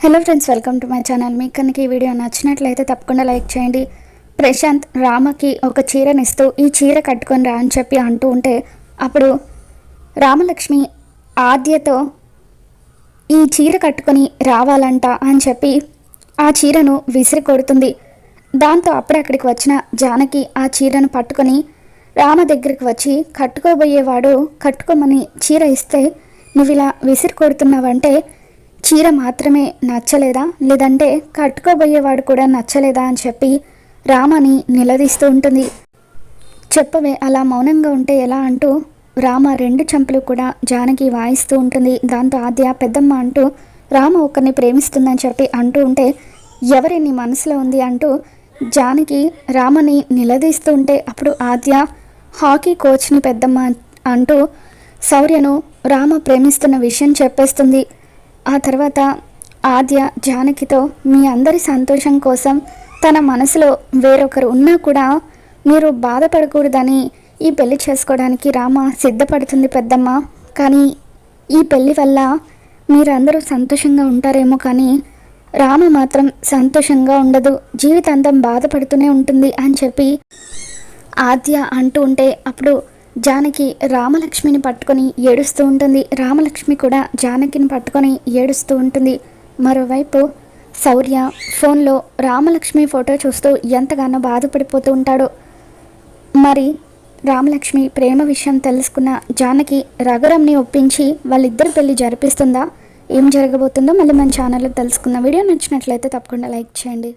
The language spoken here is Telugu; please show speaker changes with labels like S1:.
S1: Hello friends welcome to my channel మీకు కనుక ఈ వీడియో నచ్చినట్లయితే తప్పకుండా లైక్ చేయండి. ప్రశాంత్ రామకి ఒక చీరనిస్తూ ఈ చీర కట్టుకొని రా అని చెప్పి అంటూ ఉంటే అప్పుడు రామలక్ష్మి ఆద్యతో ఈ చీర కట్టుకొని రావాలంట అని చెప్పి ఆ చీరను విసిరి కొడుతుంది. దాంతో అప్పుడే అక్కడికి వచ్చిన జానకి ఆ చీరను పట్టుకొని రామ దగ్గరికి వచ్చి కట్టుకోబోయేవాడు కట్టుకోమని చీర ఇస్తే నువ్వు ఇలా విసిరి కొడుతున్నావంటే చీర మాత్రమే నచ్చలేదా? లేదంటే కట్టుకోబోయేవాడు కూడా నచ్చలేదా అని చెప్పి రామని నిలదీస్తూ ఉంటుంది. చెప్పవే అలా మౌనంగా ఉంటే ఎలా అంటూ రామ రెండు చంపలు కూడా జానకి వాయిస్తూ ఉంటుంది. దాంతో ఆద్య పెద్దమ్మ అంటూ రామ ఒకరిని ప్రేమిస్తుందని చెప్పి అంటూ ఉంటే ఎవరి నీ మనసులో ఉంది అంటూ జానకి రామని నిలదీస్తూ ఉంటే అప్పుడు ఆద్య హాకీ కోచ్ని పెద్దమ్మ అంటూ శౌర్యను రామ ప్రేమిస్తున్న విషయం చెప్పేస్తుంది. ఆ తర్వాత ఆద్య జానకితో మీ అందరి సంతోషం కోసం తన మనసులో వేరొకరు ఉన్నా కూడా మీరు బాధపడకూడదని ఈ పెళ్ళి చేసుకోవడానికి రామ సిద్ధపడుతుంది పెద్దమ్మ. కానీ ఈ పెళ్ళి వల్ల మీరందరూ సంతోషంగా ఉంటారేమో కానీ రామ మాత్రం సంతోషంగా ఉండదు. జీవితాంతం బాధపడుతూనే ఉంటుంది అని చెప్పి ఆద్య అంటూ ఉంటే అప్పుడు జానకి రామలక్ష్మిని పట్టుకొని ఏడుస్తూ ఉంటుంది. రామలక్ష్మి కూడా జానకిని పట్టుకొని ఏడుస్తూ ఉంటుంది. మరోవైపు శౌర్య ఫోన్లో రామలక్ష్మి ఫోటో చూస్తూ ఎంతగానో బాధపడిపోతూ ఉంటాడు. మరి రామలక్ష్మి ప్రేమ విషయం తెలుసుకున్న జానకి రఘురంని ఒప్పించి వాళ్ళిద్దరి పెళ్ళి జరిపిస్తుందా? ఏం జరగబోతుందో మళ్ళీ మన ఛానల్లో తెలుసుకుందాం. వీడియో నచ్చినట్లయితే తప్పకుండా లైక్ చేయండి.